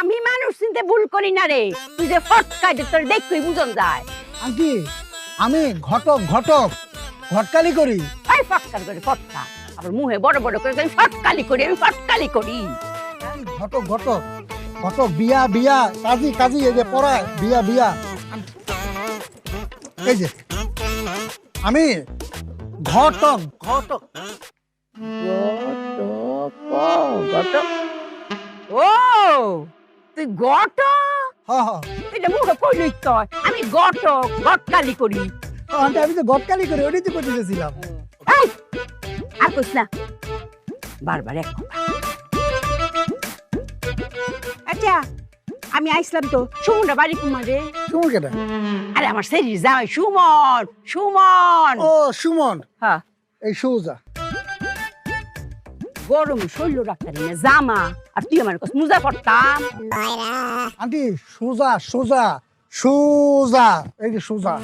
আমি মানুষ চিনতে ভুল করি না রে। তুই যে ফটকাই যে তোর দেখবি বুঝন যায়। আন্টি আমি ঘটক ঘটক ঘটকালি করি। এই ফটকার করে ফটকা। আবার মুহে বড় বড় করে আমি ফটকালি করি আমি ফটকালি করি। ঘটক ঘটক ঘটক বিয়া বিয়া কাজী কাজী এই যে পড়ায় বিয়া বিয়া। এই যে আমি ঘটক। ঘটক। ঘটক ঘটক। ও! তুই গট হ হ এটা মুখে কইলি আমি গটক গটকালি করি। আমি তো ঘটকালি করি ওটাই তো করতে আর কইস না। বারবার এক আচ্ছা আমি আইসলাম তো সুমনটা বাড়ি কুমারে সুমন কেটা আরে আমার শরীর যাওয়াই সুমন সুমন। ও সুমন। হ্যাঁ। এই সৌজা। গরম শৈল রাখতারি না জামা আর তুই আমার কাছে মুজা পড়তাম আন্টি সোজা সোজা সোজা এই যে সোজা।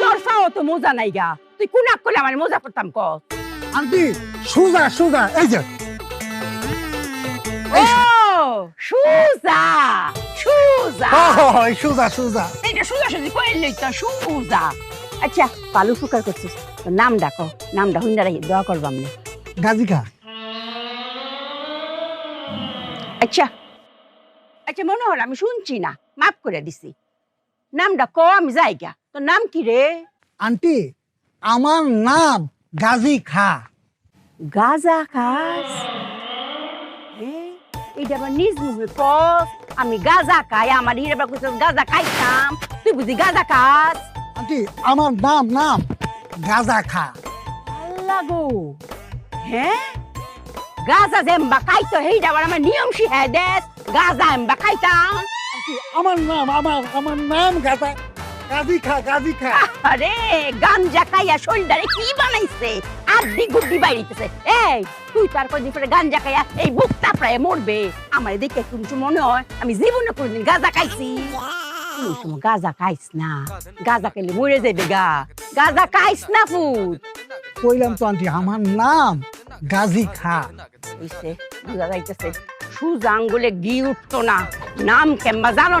তোর সাও তো মোজা নাই গা। তুই কুনাক করলে আমার মোজা পড়তাম ক। আন্টি সোজা সোজা এই যে। ও সুজা সুজা। সোজা সোজা। এইটা সুজা সুজি কইল তো সুজা। আচ্ছা পালু ফুকার করছিস নাম ডাকো নামটা হুইন্দা রাখি দোয়া করবাম না। গাজী আচ্ছা। আচ্ছা মনে হল আমি শুনছি না। মাফ করে দিছি। নামটা ক আমি যাই গা তোর নাম কি রে? আন্টি আমার নাম গাজী খা। গাজা খাস এইটা আবার নিজ মুখে কস আমি গাজা খাই আমার হিরে বা কইছস গাজা খাইতাম। তুই বুঝি গাজা খাস? আন্টি আমার নাম নাম গাজা খা। আল্লাহ গো। হ্যাঁ? গাজা জেম্বা খাইতো হেইটা আবার আমার নিয়ম শিখাই দেস গাজা এম্বা খাইতাম। আমার নাম আমার আমার নাম গাজা। গাজী খা গাজী খা। আরে গাঞ্জা খাইয়া শরীরটারে কি বানাইছে? আড্ডি গুড্ডি বাইরিতেছে। এই তুই পরে গাঞ্জা খাইয়া এই বুকটা প্রায় মরবে। আমার দেখে কিছু মনে হয় আমি জীবনে কোনদিন গাঁজা খাইছি। গাঁজা খাইস না। গাঁজা খেলে মরে যাবে গা। গাঁজা খাইস না ফুট কইলাম তো আন্টি আমার নাম গাজী খা। বুঝছে বুঝা যাইতেছে সুজ আঙ্গুলে গি উঠতো না। নাম কেম্বা জানো